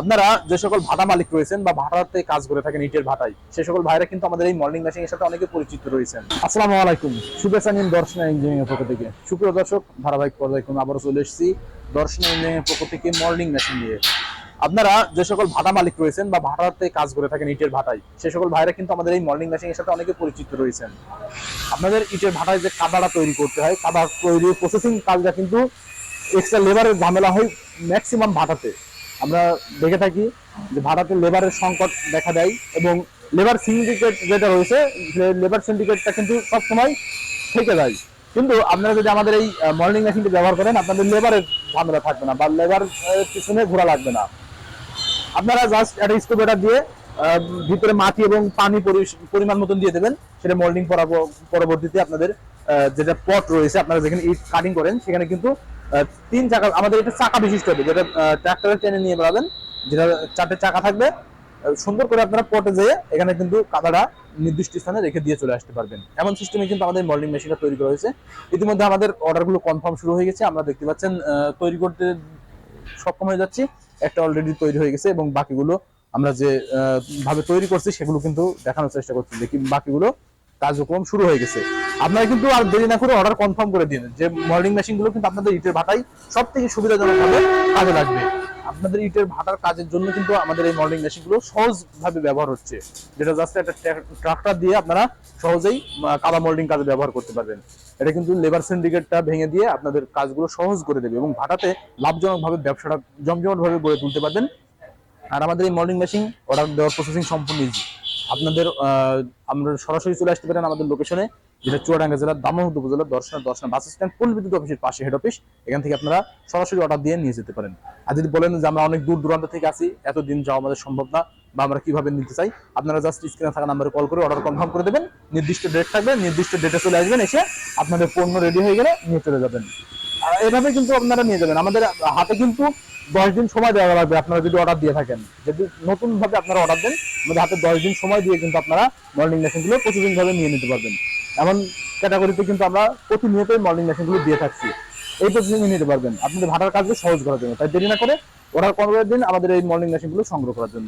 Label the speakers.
Speaker 1: আপনারা যে সকল ভাটা মালিক রয়েছেন বা ভাটাতে কাজ করে থাকেন ইটের ভাটায়, সে সকল ভাইরা কিন্তু আমাদের এই মর্নিং মেশিং এর সাথে অনেকে পরিচিত রয়েছেন। আসসালামু আলাইকুম। শুভেচ্ছা নিন দর্শন ইঞ্জিনিয়ারিং পক্ষ থেকে। সুপ্রিয় দর্শক, ধারাবাহিক পর্যায়ক্রমে আবারও চলে এসেছি দর্শন ইঞ্জিনিয়ারিং পক্ষ থেকে মর্নিং মেশিন নিয়ে। আপনারা যে সকল ভাটা মালিক রয়েছেন বা ভাটাতে কাজ করে থাকেন ইটের ভাটায়, সে সকল ভাইরা কিন্তু আমাদের এই মর্নিং মেশিং এর সাথে অনেকে পরিচিত রয়েছেন। আপনাদের ইটের ভাটায় যে কাদাটা তৈরি করতে হয় কাদা তৈরি প্রসেসিং কাজটা কিন্তু এক্সট্রা লেবারের ঝামেলা হয় ম্যাক্সিমাম ভাটাতে। আমরা দেখে থাকি যে ভাড়াতে লেবারের সংকট দেখা দেয় এবং লেবার সিন্ডিকেট যেটা রয়েছে লেবার সিন্ডিকেটটা কিন্তু সবসময় থেকে যায়। কিন্তু আপনারা যদি আমাদের এই মর্নিং মেশিনটি ব্যবহার করেন, আপনাদের লেবারের ঝামেলা থাকবে না বা লেবার পিছনে ঘোরা লাগবে না। আপনারা জাস্ট একটা স্কুবেটার দিয়ে ভিতরে মাটি এবং পানি পরিমাণ মতন দিয়ে দেবেন। সেটা মোল্ডিং পরবর্তীতে আপনাদের যেটা পট রয়েছে, আপনারা যেখানে ইট কাটিং করেন, সেখানে কিন্তু তিন চাকা, আমাদের এটা চাকা বিশিষ্ট হবে, যেটা ট্রাক্টরের টেনে নিয়ে বেড়াবেন যেটা চারটে চাকা থাকবে। সুন্দর করে আপনারা পটে যেয়ে এখানে কিন্তু কাদাটা নির্দিষ্ট স্থানে রেখে দিয়ে চলে আসতে পারবেন। এমন সিস্টেমে কিন্তু আমাদের মোল্ডিং মেশিনটা তৈরি করা হয়েছে। ইতিমধ্যে আমাদের অর্ডারগুলো কনফার্ম শুরু হয়ে গেছে, আমরা দেখতে পাচ্ছেন তৈরি করতে সক্ষম হয়ে যাচ্ছি। একটা অলরেডি তৈরি হয়ে গেছে এবং বাকিগুলো আমরা যে ভাবে তৈরি করছি, সেগুলো কিন্তু দেখানোর চেষ্টা করছি, দেখি বাকিগুলো কার্যক্রম শুরু হয়ে গেছে। আপনারা কিন্তু আর দেরি না করে অর্ডার কনফার্ম করে দিন। যে মর্নিং মেশিনগুলো কিন্তু আপনাদের ইটের ভাটাই সব থেকে সুবিধাজনক ভাবে কাজে লাগবে। আপনাদের ইটের ভাটার কাজের জন্য কিন্তু আমাদের এই মর্নিং মেশিনগুলো সহজ ভাবে ব্যবহার হচ্ছে। যেটা জাস্ট একটা ট্রাক্টর দিয়ে আপনারা সহজেই কাদা মোল্ডিং কাজে ব্যবহার করতে পারবেন। এটা কিন্তু লেবার সিন্ডিকেটটা ভেঙে দিয়ে আপনাদের কাজগুলো সহজ করে দেবে এবং ভাটাতে লাভজনক ভাবে ব্যবসাটা জমজমাট ভাবে গড়ে তুলতে পারবেন। আর আমাদের এই মর্নিং মেশিন অর্ডার দেওয়ার প্রসেসিং সম্পূর্ণ ইজি আপনাদের আমরা সরাসরি চলে আসতে পারেন আমাদের লোকেশনে যেটা চুয়াডাঙ্গা জেলার দামোহদ উপজেলার দর্শনা দর্শনা বাস স্ট্যান্ড কোল বিদ্যুৎ অফিসের পাশে হেড অফিস এখান থেকে আপনারা সরাসরি অর্ডার দিয়ে নিয়ে যেতে পারেন। আর যদি বলেন যে আমরা অনেক দূর দূরান্ত থেকে আসি, এতদিন যাওয়া আমাদের সম্ভব না, বা আমরা কীভাবে নিতে চাই, আপনারা জাস্ট স্ক্রিনে থাকা নাম্বারে কল করে অর্ডার কনফার্ম করে দেবেন, নির্দিষ্ট ডেট থাকবে, নির্দিষ্ট ডেটে চলে আসবেন, এসে আপনাদের পণ্য রেডি হয়ে গেলে নিয়ে চলে যাবেন। এভাবে কিন্তু আপনারা নিয়ে যাবেন। আমাদের হাতে কিন্তু দশ দিন সময় দেওয়া লাগবে আপনারা যদি অর্ডার দিয়ে থাকেন। যদি নতুন ভাবে আপনারা অর্ডার দেন, আমাদের হাতে দশ দিন সময় দিয়ে কিন্তু আপনারা মর্নিং মেশিনগুলো প্রতিদিন ভাবে নিয়ে নিতে পারবেন। এমন ক্যাটাগরিতে কিন্তু আমরা প্রতিনিয়তই মর্নিং মেশিনগুলো দিয়ে থাকছি। এই প্রতিদিন নিয়ে নিতে পারবেন। আপনাদের ভাটার কাজকে সহজ করার জন্য। তাই দেরি না করে অর্ডার করার দিন আমাদের এই মর্নিং মেশিনগুলো সংগ্রহ করার জন্য।